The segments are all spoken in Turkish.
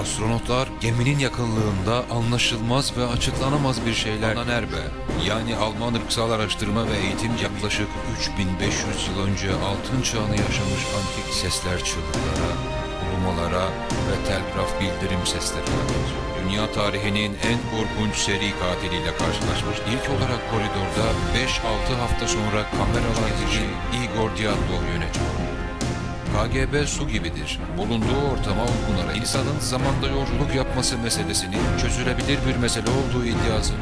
Astronotlar geminin yakınlığında anlaşılmaz ve açıklanamaz bir şeyler Erbe, yani Alman ırksal araştırma ve eğitim yaklaşık 3500 yıl önce altın çağını yaşamış antik sesler çığlıklara, ulumalara ve telgraf bildirim seslerine benziyor. Dünya tarihinin en korkunç seri katiliyle karşılaşmış. İlk olarak koridorda 5-6 hafta sonra kameralar için Igor Diatlov yönetiyor. KGB su gibidir. Bulunduğu ortama uygunarak insanın zamanda yolculuk yapması meselesinin çözülebilir bir mesele olduğu iddiasını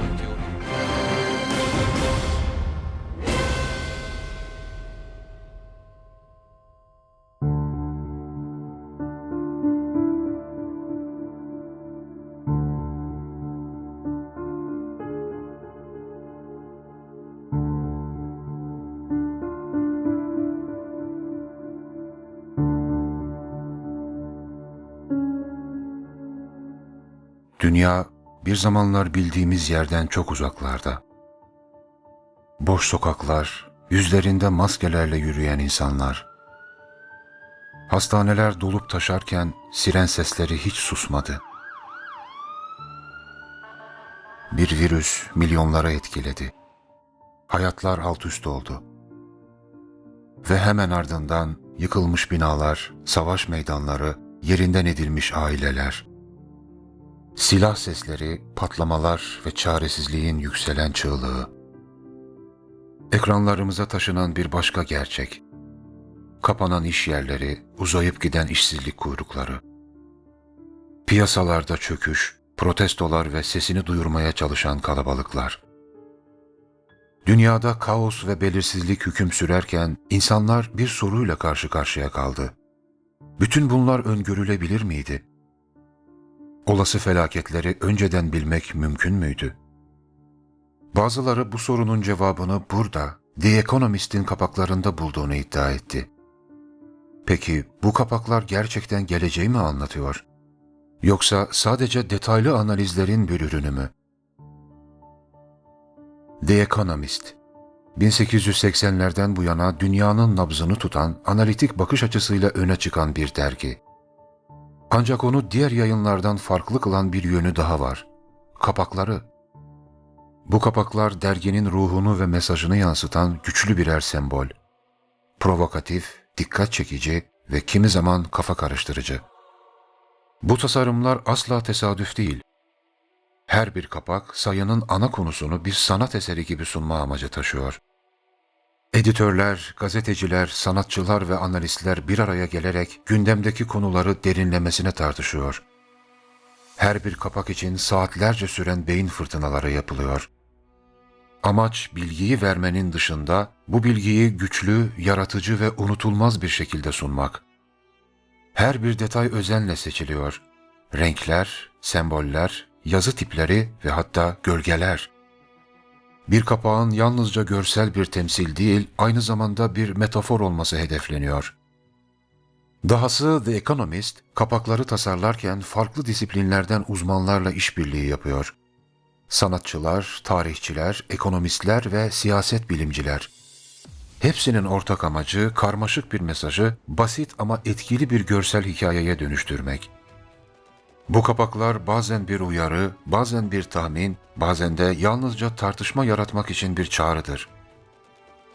Dünya bir zamanlar bildiğimiz yerden çok uzaklarda. Boş sokaklar, yüzlerinde maskelerle yürüyen insanlar. Hastaneler dolup taşarken siren sesleri hiç susmadı. Bir virüs milyonlara etkiledi. Hayatlar alt üst oldu. Ve hemen ardından yıkılmış binalar, savaş meydanları, yerinden edilmiş aileler. Silah sesleri, patlamalar ve çaresizliğin yükselen çığlığı. Ekranlarımıza taşınan bir başka gerçek. Kapanan iş yerleri, uzayıp giden işsizlik kuyrukları. Piyasalarda çöküş, protestolar ve sesini duyurmaya çalışan kalabalıklar. Dünyada kaos ve belirsizlik hüküm sürerken insanlar bir soruyla karşı karşıya kaldı. Bütün bunlar öngörülebilir miydi? Olası felaketleri önceden bilmek mümkün müydü? Bazıları bu sorunun cevabını burada, The Economist'in kapaklarında bulduğunu iddia etti. Peki bu kapaklar gerçekten geleceği mi anlatıyor? Yoksa sadece detaylı analizlerin bir ürünü mü? The Economist 1880'lerden bu yana dünyanın nabzını tutan, analitik bakış açısıyla öne çıkan bir dergi. Ancak onu diğer yayınlardan farklı kılan bir yönü daha var. Kapakları. Bu kapaklar derginin ruhunu ve mesajını yansıtan güçlü birer sembol. Provokatif, dikkat çekici ve kimi zaman kafa karıştırıcı. Bu tasarımlar asla tesadüf değil. Her bir kapak sayının ana konusunu bir sanat eseri gibi sunma amacı taşıyor. Editörler, gazeteciler, sanatçılar ve analistler bir araya gelerek gündemdeki konuları derinlemesine tartışıyor. Her bir kapak için saatlerce süren beyin fırtınaları yapılıyor. Amaç bilgiyi vermenin dışında bu bilgiyi güçlü, yaratıcı ve unutulmaz bir şekilde sunmak. Her bir detay özenle seçiliyor. Renkler, semboller, yazı tipleri ve hatta gölgeler. Bir kapağın yalnızca görsel bir temsil değil, aynı zamanda bir metafor olması hedefleniyor. Dahası The Economist, kapakları tasarlarken farklı disiplinlerden uzmanlarla işbirliği yapıyor. Sanatçılar, tarihçiler, ekonomistler ve siyaset bilimciler. Hepsinin ortak amacı karmaşık bir mesajı basit ama etkili bir görsel hikayeye dönüştürmek. Bu kapaklar bazen bir uyarı, bazen bir tahmin, bazen de yalnızca tartışma yaratmak için bir çağrıdır.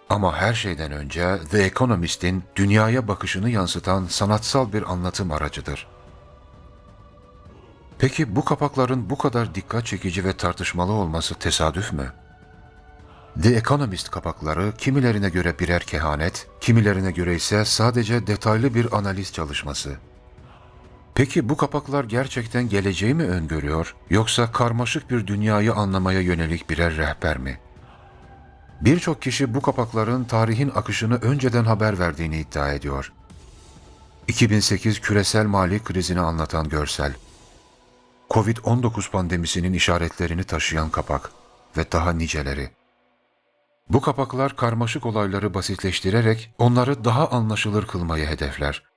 Ama her şeyden önce The Economist'in dünyaya bakışını yansıtan sanatsal bir anlatım aracıdır. Peki bu kapakların bu kadar dikkat çekici ve tartışmalı olması tesadüf mü? The Economist kapakları kimilerine göre birer kehanet, kimilerine göre ise sadece detaylı bir analiz çalışması. Peki bu kapaklar gerçekten geleceği mi öngörüyor yoksa karmaşık bir dünyayı anlamaya yönelik birer rehber mi? Birçok kişi bu kapakların tarihin akışını önceden haber verdiğini iddia ediyor. 2008 küresel mali krizini anlatan görsel, Covid-19 pandemisinin işaretlerini taşıyan kapak ve daha niceleri. Bu kapaklar karmaşık olayları basitleştirerek onları daha anlaşılır kılmayı hedefler.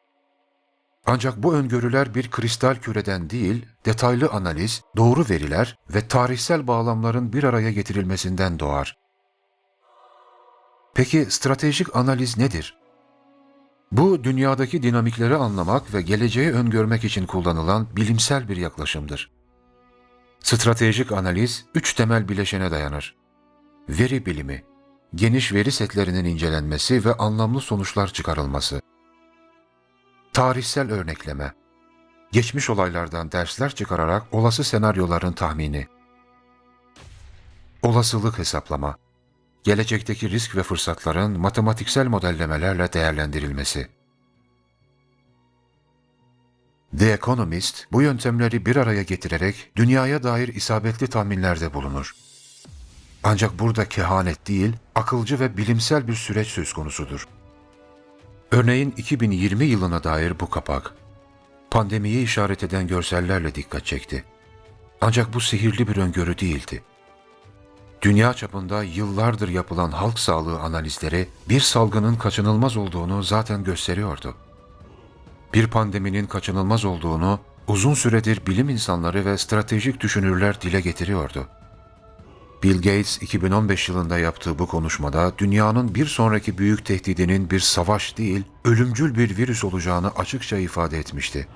Ancak bu öngörüler bir kristal küreden değil, detaylı analiz, doğru veriler ve tarihsel bağlamların bir araya getirilmesinden doğar. Peki stratejik analiz nedir? Bu dünyadaki dinamikleri anlamak ve geleceği öngörmek için kullanılan bilimsel bir yaklaşımdır. Stratejik analiz üç temel bileşene dayanır. Veri bilimi, geniş veri setlerinin incelenmesi ve anlamlı sonuçlar çıkarılması. Tarihsel örnekleme, geçmiş olaylardan dersler çıkararak olası senaryoların tahmini. Olasılık hesaplama, gelecekteki risk ve fırsatların matematiksel modellemelerle değerlendirilmesi. The Economist bu yöntemleri bir araya getirerek dünyaya dair isabetli tahminlerde bulunur. Ancak burada kehanet değil, akılcı ve bilimsel bir süreç söz konusudur. Örneğin 2020 yılına dair bu kapak, pandemiyi işaret eden görsellerle dikkat çekti. Ancak bu sihirli bir öngörü değildi. Dünya çapında yıllardır yapılan halk sağlığı analizleri bir salgının kaçınılmaz olduğunu zaten gösteriyordu. Bir pandeminin kaçınılmaz olduğunu uzun süredir bilim insanları ve stratejik düşünürler dile getiriyordu. Bill Gates 2015 yılında yaptığı bu konuşmada dünyanın bir sonraki büyük tehdidinin bir savaş değil, ölümcül bir virüs olacağını açıkça ifade etmişti.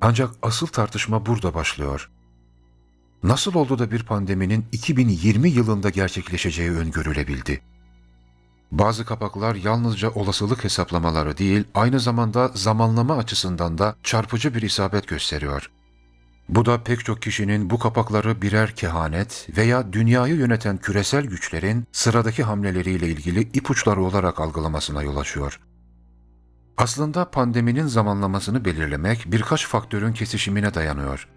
Ancak asıl tartışma burada başlıyor. Nasıl oldu da bir pandeminin 2020 yılında gerçekleşeceği öngörülebildi? Bazı kapaklar yalnızca olasılık hesaplamaları değil, aynı zamanda zamanlama açısından da çarpıcı bir isabet gösteriyor. Bu da pek çok kişinin bu kapakları birer kehanet veya dünyayı yöneten küresel güçlerin sıradaki hamleleriyle ilgili ipuçları olarak algılamasına yol açıyor. Aslında pandeminin zamanlamasını belirlemek birkaç faktörün kesişimine dayanıyor.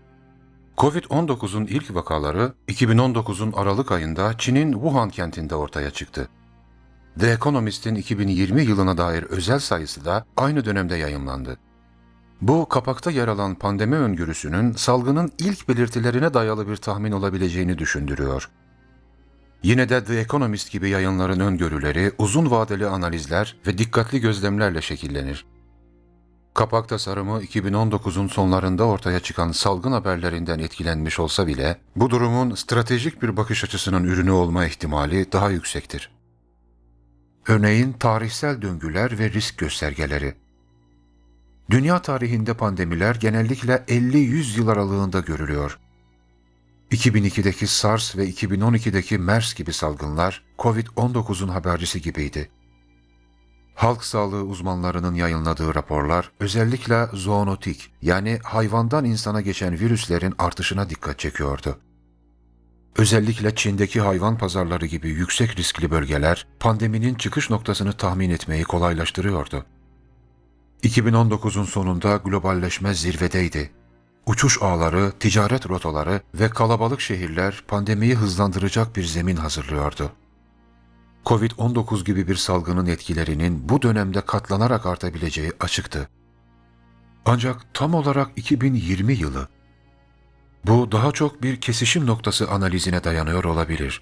Covid-19'un ilk vakaları 2019'un Aralık ayında Çin'in Wuhan kentinde ortaya çıktı. The Economist'in 2020 yılına dair özel sayısı da aynı dönemde yayımlandı. Bu kapakta yer alan pandemi öngörüsünün salgının ilk belirtilerine dayalı bir tahmin olabileceğini düşündürüyor. Yine de The Economist gibi yayınların öngörüleri uzun vadeli analizler ve dikkatli gözlemlerle şekillenir. Kapak tasarımı 2019'un sonlarında ortaya çıkan salgın haberlerinden etkilenmiş olsa bile bu durumun stratejik bir bakış açısının ürünü olma ihtimali daha yüksektir. Örneğin tarihsel döngüler ve risk göstergeleri. Dünya tarihinde pandemiler genellikle 50-100 yıl aralığında görülüyor. 2002'deki SARS ve 2012'deki MERS gibi salgınlar COVID-19'un habercisi gibiydi. Halk sağlığı uzmanlarının yayınladığı raporlar özellikle zoonotik yani hayvandan insana geçen virüslerin artışına dikkat çekiyordu. Özellikle Çin'deki hayvan pazarları gibi yüksek riskli bölgeler pandeminin çıkış noktasını tahmin etmeyi kolaylaştırıyordu. 2019'un sonunda globalleşme zirvedeydi. Uçuş ağları, ticaret rotaları ve kalabalık şehirler pandemiyi hızlandıracak bir zemin hazırlıyordu. Covid-19 gibi bir salgının etkilerinin bu dönemde katlanarak artabileceği açıktı. Ancak tam olarak 2020 yılı bu daha çok bir kesişim noktası analizine dayanıyor olabilir.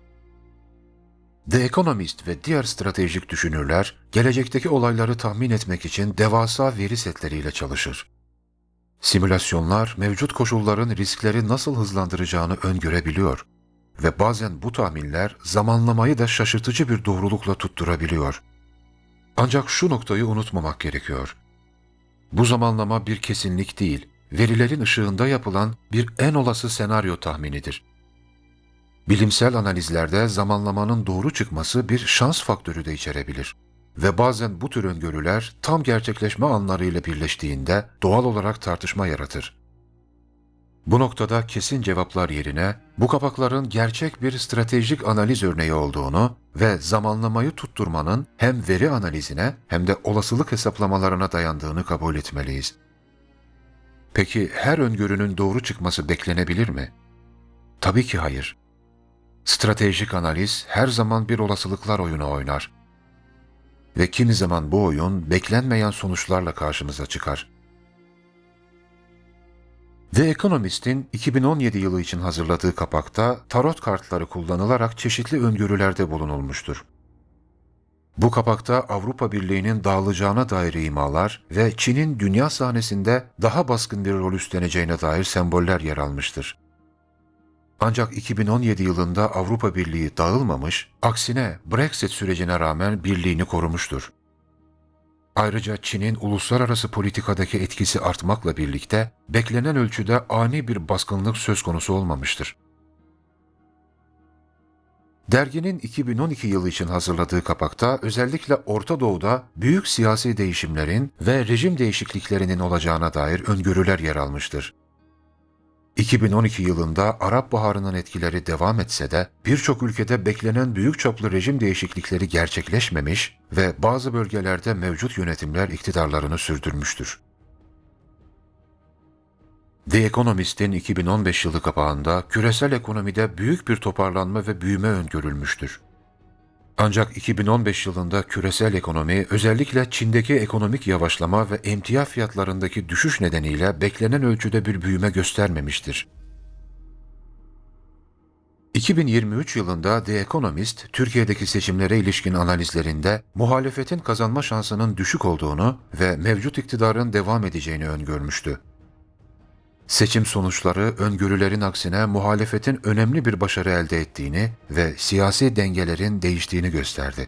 The Economist ve diğer stratejik düşünürler gelecekteki olayları tahmin etmek için devasa veri setleriyle çalışır. Simülasyonlar mevcut koşulların riskleri nasıl hızlandıracağını öngörebiliyor ve bazen bu tahminler zamanlamayı da şaşırtıcı bir doğrulukla tutturabiliyor. Ancak şu noktayı unutmamak gerekiyor. Bu zamanlama bir kesinlik değil, verilerin ışığında yapılan bir en olası senaryo tahminidir. Bilimsel analizlerde zamanlamanın doğru çıkması bir şans faktörü de içerebilir. Ve bazen bu tür öngörüler tam gerçekleşme anlarıyla birleştiğinde doğal olarak tartışma yaratır. Bu noktada kesin cevaplar yerine bu kapakların gerçek bir stratejik analiz örneği olduğunu ve zamanlamayı tutturmanın hem veri analizine hem de olasılık hesaplamalarına dayandığını kabul etmeliyiz. Peki her öngörünün doğru çıkması beklenebilir mi? Tabii ki hayır. Stratejik analiz her zaman bir olasılıklar oyunu oynar. Ve kimi zaman bu oyun beklenmeyen sonuçlarla karşımıza çıkar. The Economist'in 2017 yılı için hazırladığı kapakta tarot kartları kullanılarak çeşitli öngörülerde bulunulmuştur. Bu kapakta Avrupa Birliği'nin dağılacağına dair imalar ve Çin'in dünya sahnesinde daha baskın bir rol üstleneceğine dair semboller yer almıştır. Ancak 2017 yılında Avrupa Birliği dağılmamış, aksine Brexit sürecine rağmen birliğini korumuştur. Ayrıca Çin'in uluslararası politikadaki etkisi artmakla birlikte beklenen ölçüde ani bir baskınlık söz konusu olmamıştır. Derginin 2012 yılı için hazırladığı kapakta özellikle Orta Doğu'da büyük siyasi değişimlerin ve rejim değişikliklerinin olacağına dair öngörüler yer almıştır. 2012 yılında Arap Baharı'nın etkileri devam etse de birçok ülkede beklenen büyük çaplı rejim değişiklikleri gerçekleşmemiş ve bazı bölgelerde mevcut yönetimler iktidarlarını sürdürmüştür. The Economist'in 2015 yılı kapağında küresel ekonomide büyük bir toparlanma ve büyüme öngörülmüştür. Ancak 2015 yılında küresel ekonomi özellikle Çin'deki ekonomik yavaşlama ve emtia fiyatlarındaki düşüş nedeniyle beklenen ölçüde bir büyüme göstermemiştir. 2023 yılında The Economist, Türkiye'deki seçimlere ilişkin analizlerinde muhalefetin kazanma şansının düşük olduğunu ve mevcut iktidarın devam edeceğini öngörmüştü. Seçim sonuçları öngörülerin aksine muhalefetin önemli bir başarı elde ettiğini ve siyasi dengelerin değiştiğini gösterdi.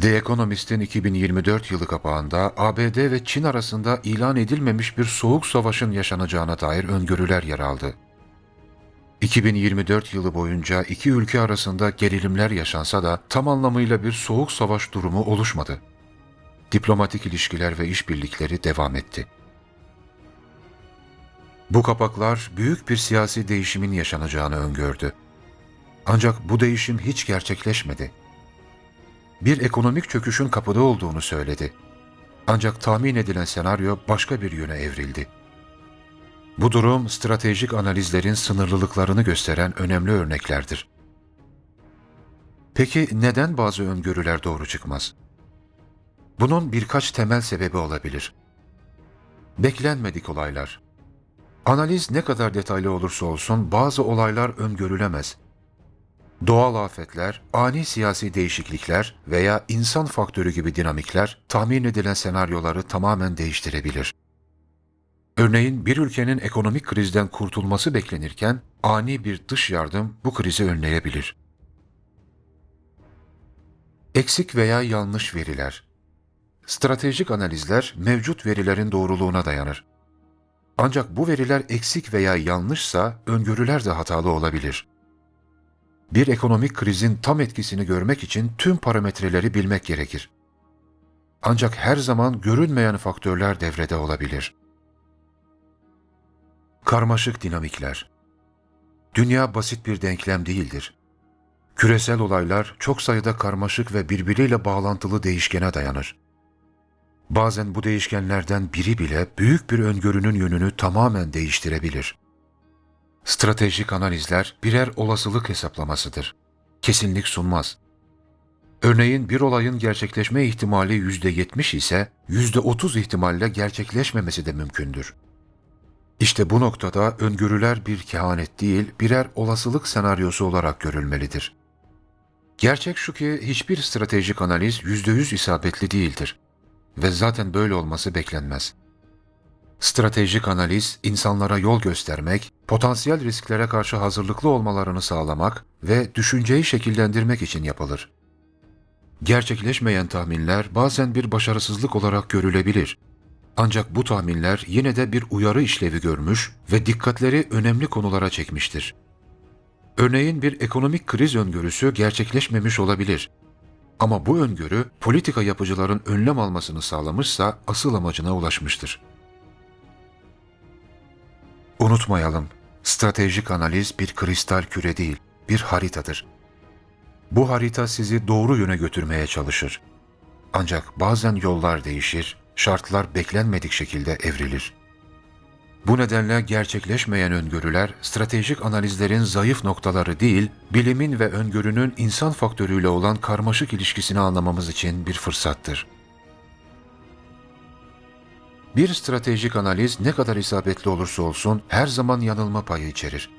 The Economist'in 2024 yılı kapağında ABD ve Çin arasında ilan edilmemiş bir soğuk savaşın yaşanacağına dair öngörüler yer aldı. 2024 yılı boyunca iki ülke arasında gerilimler yaşansa da tam anlamıyla bir soğuk savaş durumu oluşmadı. Diplomatik ilişkiler ve işbirlikleri devam etti. Bu kapaklar büyük bir siyasi değişimin yaşanacağını öngördü. Ancak bu değişim hiç gerçekleşmedi. Bir ekonomik çöküşün kapıda olduğunu söyledi. Ancak tahmin edilen senaryo başka bir yöne evrildi. Bu durum stratejik analizlerin sınırlılıklarını gösteren önemli örneklerdir. Peki neden bazı öngörüler doğru çıkmaz? Bunun birkaç temel sebebi olabilir. Beklenmedik olaylar, Analiz ne kadar detaylı olursa olsun bazı olaylar öngörülemez. Doğal afetler, ani siyasi değişiklikler veya insan faktörü gibi dinamikler tahmin edilen senaryoları tamamen değiştirebilir. Örneğin bir ülkenin ekonomik krizden kurtulması beklenirken ani bir dış yardım bu krizi önleyebilir. Eksik veya yanlış veriler Stratejik analizler mevcut verilerin doğruluğuna dayanır. Ancak bu veriler eksik veya yanlışsa öngörüler de hatalı olabilir. Bir ekonomik krizin tam etkisini görmek için tüm parametreleri bilmek gerekir. Ancak her zaman görünmeyen faktörler devrede olabilir. Karmaşık dinamikler Dünya basit bir denklem değildir. Küresel olaylar çok sayıda karmaşık ve birbiriyle bağlantılı değişkene dayanır. Bazen bu değişkenlerden biri bile büyük bir öngörünün yönünü tamamen değiştirebilir. Stratejik analizler birer olasılık hesaplamasıdır. Kesinlik sunmaz. Örneğin bir olayın gerçekleşme ihtimali %70 ise %30 ihtimalle gerçekleşmemesi de mümkündür. İşte bu noktada öngörüler bir kehanet değil, birer olasılık senaryosu olarak görülmelidir. Gerçek şu ki hiçbir stratejik analiz %100 isabetli değildir ve zaten böyle olması beklenmez. Stratejik analiz, insanlara yol göstermek, potansiyel risklere karşı hazırlıklı olmalarını sağlamak ve düşünceyi şekillendirmek için yapılır. Gerçekleşmeyen tahminler bazen bir başarısızlık olarak görülebilir. Ancak bu tahminler yine de bir uyarı işlevi görmüş ve dikkatleri önemli konulara çekmiştir. Örneğin bir ekonomik kriz öngörüsü gerçekleşmemiş olabilir ama bu öngörü politika yapıcıların önlem almasını sağlamışsa asıl amacına ulaşmıştır. Unutmayalım, stratejik analiz bir kristal küre değil, bir haritadır. Bu harita sizi doğru yöne götürmeye çalışır. Ancak bazen yollar değişir, şartlar beklenmedik şekilde evrilir. Bu nedenle gerçekleşmeyen öngörüler stratejik analizlerin zayıf noktaları değil, bilimin ve öngörünün insan faktörüyle olan karmaşık ilişkisini anlamamız için bir fırsattır. Bir stratejik analiz ne kadar isabetli olursa olsun her zaman yanılma payı içerir.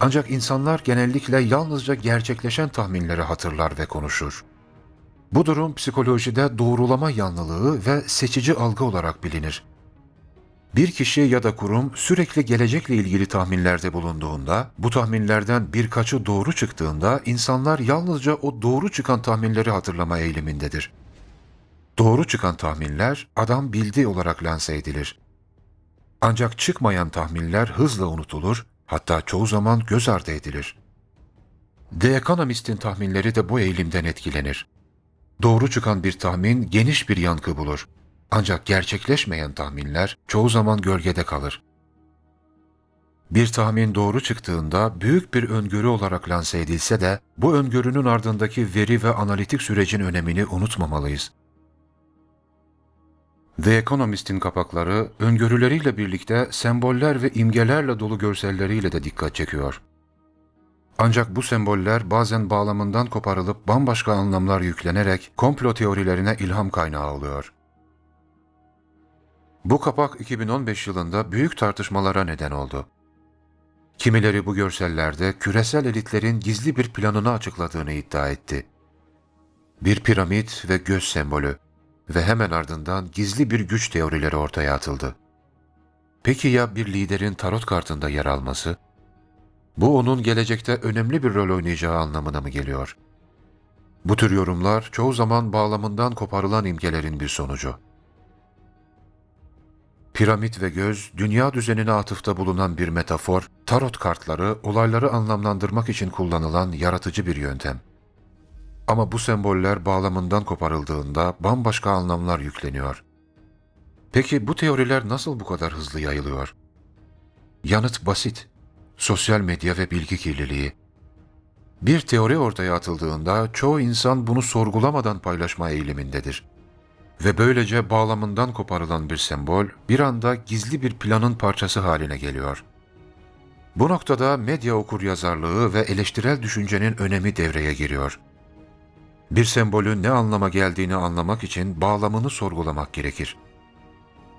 Ancak insanlar genellikle yalnızca gerçekleşen tahminleri hatırlar ve konuşur. Bu durum psikolojide doğrulama yanlılığı ve seçici algı olarak bilinir. Bir kişi ya da kurum sürekli gelecekle ilgili tahminlerde bulunduğunda, bu tahminlerden birkaçı doğru çıktığında insanlar yalnızca o doğru çıkan tahminleri hatırlama eğilimindedir. Doğru çıkan tahminler adam bildi olarak lanse edilir. Ancak çıkmayan tahminler hızla unutulur, hatta çoğu zaman göz ardı edilir. The Economist'in tahminleri de bu eğilimden etkilenir. Doğru çıkan bir tahmin geniş bir yankı bulur. Ancak gerçekleşmeyen tahminler çoğu zaman gölgede kalır. Bir tahmin doğru çıktığında büyük bir öngörü olarak lanse edilse de bu öngörünün ardındaki veri ve analitik sürecin önemini unutmamalıyız. The Economist'in kapakları öngörüleriyle birlikte semboller ve imgelerle dolu görselleriyle de dikkat çekiyor. Ancak bu semboller bazen bağlamından koparılıp bambaşka anlamlar yüklenerek komplo teorilerine ilham kaynağı oluyor. Bu kapak 2015 yılında büyük tartışmalara neden oldu. Kimileri bu görsellerde küresel elitlerin gizli bir planını açıkladığını iddia etti. Bir piramit ve göz sembolü ve hemen ardından gizli bir güç teorileri ortaya atıldı. Peki ya bir liderin tarot kartında yer alması? Bu onun gelecekte önemli bir rol oynayacağı anlamına mı geliyor? Bu tür yorumlar çoğu zaman bağlamından koparılan imgelerin bir sonucu. Piramit ve göz, dünya düzenine atıfta bulunan bir metafor, tarot kartları olayları anlamlandırmak için kullanılan yaratıcı bir yöntem. Ama bu semboller bağlamından koparıldığında bambaşka anlamlar yükleniyor. Peki bu teoriler nasıl bu kadar hızlı yayılıyor? Yanıt basit. Sosyal medya ve bilgi kirliliği. Bir teori ortaya atıldığında çoğu insan bunu sorgulamadan paylaşma eğilimindedir. Ve böylece bağlamından koparılan bir sembol bir anda gizli bir planın parçası haline geliyor. Bu noktada medya okuryazarlığı ve eleştirel düşüncenin önemi devreye giriyor. Bir sembolün ne anlama geldiğini anlamak için bağlamını sorgulamak gerekir.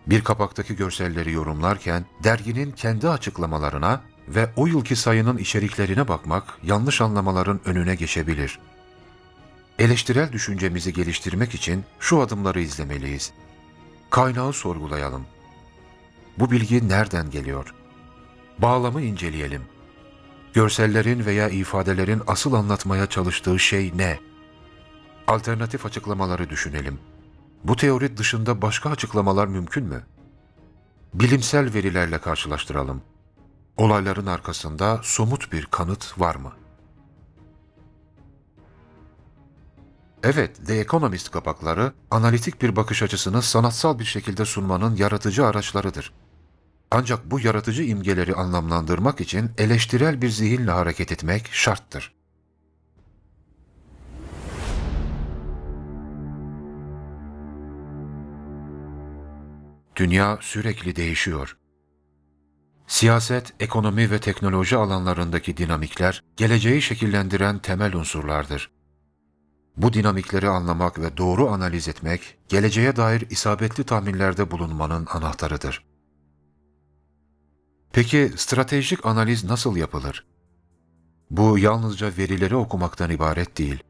Bir kapaktaki görselleri yorumlarken derginin kendi açıklamalarına ve o yılki sayının içeriklerine bakmak yanlış anlamaların önüne geçebilir. Eleştirel düşüncemizi geliştirmek için şu adımları izlemeliyiz. Kaynağı sorgulayalım. Bu bilgi nereden geliyor? Bağlamı inceleyelim. Görsellerin veya ifadelerin asıl anlatmaya çalıştığı şey ne? Alternatif açıklamaları düşünelim. Bu teori dışında başka açıklamalar mümkün mü? Bilimsel verilerle karşılaştıralım. Olayların arkasında somut bir kanıt var mı? Evet, The Economist kapakları analitik bir bakış açısını sanatsal bir şekilde sunmanın yaratıcı araçlarıdır. Ancak bu yaratıcı imgeleri anlamlandırmak için eleştirel bir zihinle hareket etmek şarttır. Dünya sürekli değişiyor. Siyaset, ekonomi ve teknoloji alanlarındaki dinamikler geleceği şekillendiren temel unsurlardır. Bu dinamikleri anlamak ve doğru analiz etmek, geleceğe dair isabetli tahminlerde bulunmanın anahtarıdır. Peki stratejik analiz nasıl yapılır? Bu yalnızca verileri okumaktan ibaret değil.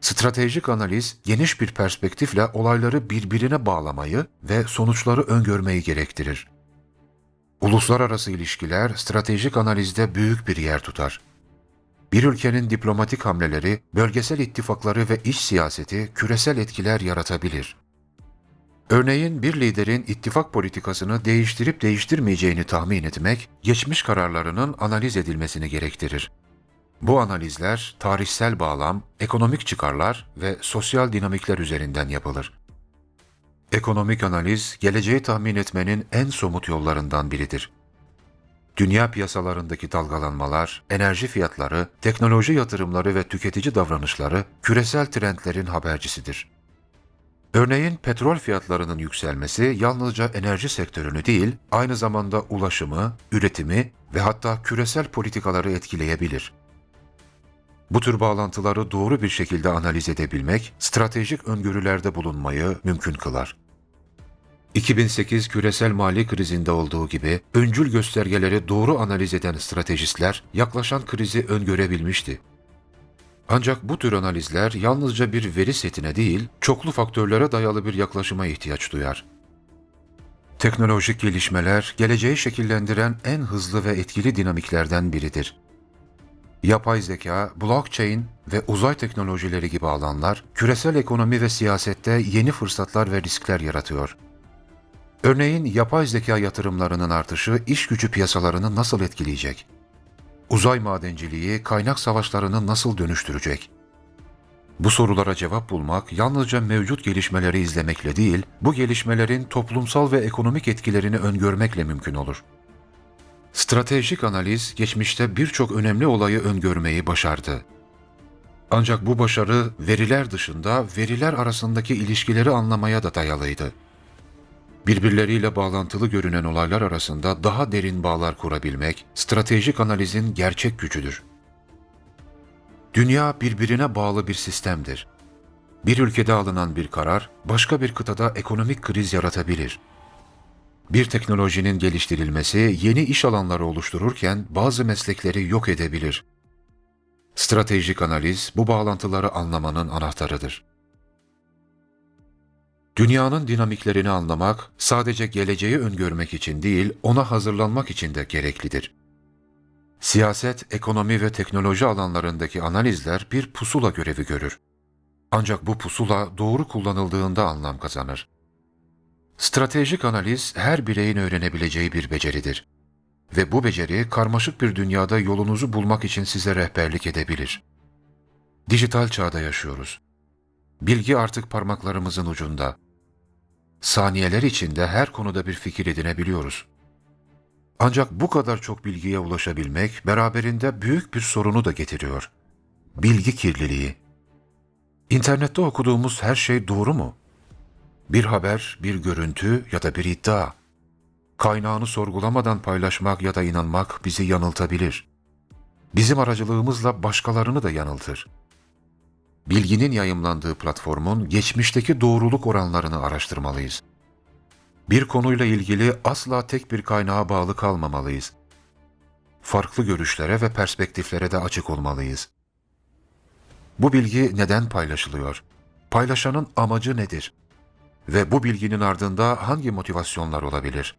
Stratejik analiz geniş bir perspektifle olayları birbirine bağlamayı ve sonuçları öngörmeyi gerektirir. Uluslararası ilişkiler stratejik analizde büyük bir yer tutar. Bir ülkenin diplomatik hamleleri, bölgesel ittifakları ve iç siyaseti küresel etkiler yaratabilir. Örneğin bir liderin ittifak politikasını değiştirip değiştirmeyeceğini tahmin etmek, geçmiş kararlarının analiz edilmesini gerektirir. Bu analizler tarihsel bağlam, ekonomik çıkarlar ve sosyal dinamikler üzerinden yapılır. Ekonomik analiz, geleceği tahmin etmenin en somut yollarından biridir. Dünya piyasalarındaki dalgalanmalar, enerji fiyatları, teknoloji yatırımları ve tüketici davranışları küresel trendlerin habercisidir. Örneğin petrol fiyatlarının yükselmesi yalnızca enerji sektörünü değil, aynı zamanda ulaşımı, üretimi ve hatta küresel politikaları etkileyebilir. Bu tür bağlantıları doğru bir şekilde analiz edebilmek, stratejik öngörülerde bulunmayı mümkün kılar. 2008 küresel mali krizinde olduğu gibi öncül göstergeleri doğru analiz eden stratejistler yaklaşan krizi öngörebilmişti. Ancak bu tür analizler yalnızca bir veri setine değil, çoklu faktörlere dayalı bir yaklaşıma ihtiyaç duyar. Teknolojik gelişmeler, geleceği şekillendiren en hızlı ve etkili dinamiklerden biridir. Yapay zeka, blockchain ve uzay teknolojileri gibi alanlar, küresel ekonomi ve siyasette yeni fırsatlar ve riskler yaratıyor. Örneğin yapay zeka yatırımlarının artışı iş gücü piyasalarını nasıl etkileyecek? Uzay madenciliği kaynak savaşlarını nasıl dönüştürecek? Bu sorulara cevap bulmak yalnızca mevcut gelişmeleri izlemekle değil, bu gelişmelerin toplumsal ve ekonomik etkilerini öngörmekle mümkün olur. Stratejik analiz geçmişte birçok önemli olayı öngörmeyi başardı. Ancak bu başarı veriler dışında veriler arasındaki ilişkileri anlamaya da dayalıydı. Birbirleriyle bağlantılı görünen olaylar arasında daha derin bağlar kurabilmek stratejik analizin gerçek gücüdür. Dünya birbirine bağlı bir sistemdir. Bir ülkede alınan bir karar başka bir kıtada ekonomik kriz yaratabilir. Bir teknolojinin geliştirilmesi yeni iş alanları oluştururken bazı meslekleri yok edebilir. Stratejik analiz bu bağlantıları anlamanın anahtarıdır. Dünyanın dinamiklerini anlamak sadece geleceği öngörmek için değil, ona hazırlanmak için de gereklidir. Siyaset, ekonomi ve teknoloji alanlarındaki analizler bir pusula görevi görür. Ancak bu pusula doğru kullanıldığında anlam kazanır. Stratejik analiz her bireyin öğrenebileceği bir beceridir. Ve bu beceri karmaşık bir dünyada yolunuzu bulmak için size rehberlik edebilir. Dijital çağda yaşıyoruz. Bilgi artık parmaklarımızın ucunda. Saniyeler içinde her konuda bir fikir edinebiliyoruz. Ancak bu kadar çok bilgiye ulaşabilmek beraberinde büyük bir sorunu da getiriyor. Bilgi kirliliği. İnternette okuduğumuz her şey doğru mu? Bir haber, bir görüntü ya da bir iddia. Kaynağını sorgulamadan paylaşmak ya da inanmak bizi yanıltabilir. Bizim aracılığımızla başkalarını da yanıltır. Bilginin yayımlandığı platformun geçmişteki doğruluk oranlarını araştırmalıyız. Bir konuyla ilgili asla tek bir kaynağa bağlı kalmamalıyız. Farklı görüşlere ve perspektiflere de açık olmalıyız. Bu bilgi neden paylaşılıyor? Paylaşanın amacı nedir? Ve bu bilginin ardında hangi motivasyonlar olabilir?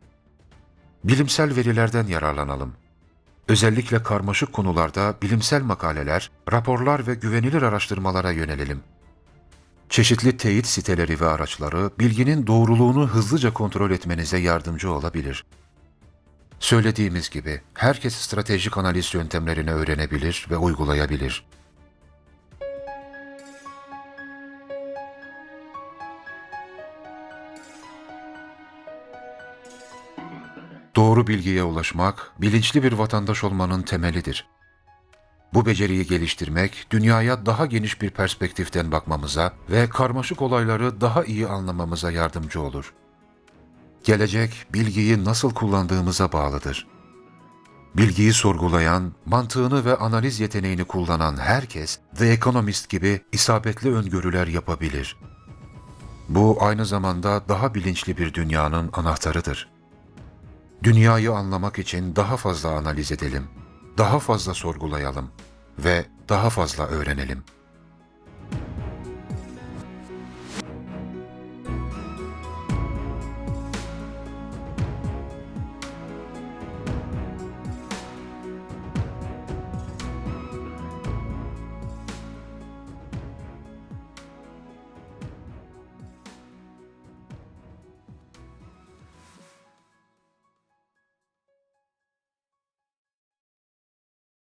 Bilimsel verilerden yararlanalım. Özellikle karmaşık konularda bilimsel makaleler, raporlar ve güvenilir araştırmalara yönelelim. Çeşitli teyit siteleri ve araçları bilginin doğruluğunu hızlıca kontrol etmenize yardımcı olabilir. Söylediğimiz gibi herkes stratejik analiz yöntemlerini öğrenebilir ve uygulayabilir. Doğru bilgiye ulaşmak, bilinçli bir vatandaş olmanın temelidir. Bu beceriyi geliştirmek, dünyaya daha geniş bir perspektiften bakmamıza ve karmaşık olayları daha iyi anlamamıza yardımcı olur. Gelecek, bilgiyi nasıl kullandığımıza bağlıdır. Bilgiyi sorgulayan, mantığını ve analiz yeteneğini kullanan herkes, The Economist gibi isabetli öngörüler yapabilir. Bu aynı zamanda daha bilinçli bir dünyanın anahtarıdır. Dünyayı anlamak için daha fazla analiz edelim, daha fazla sorgulayalım ve daha fazla öğrenelim.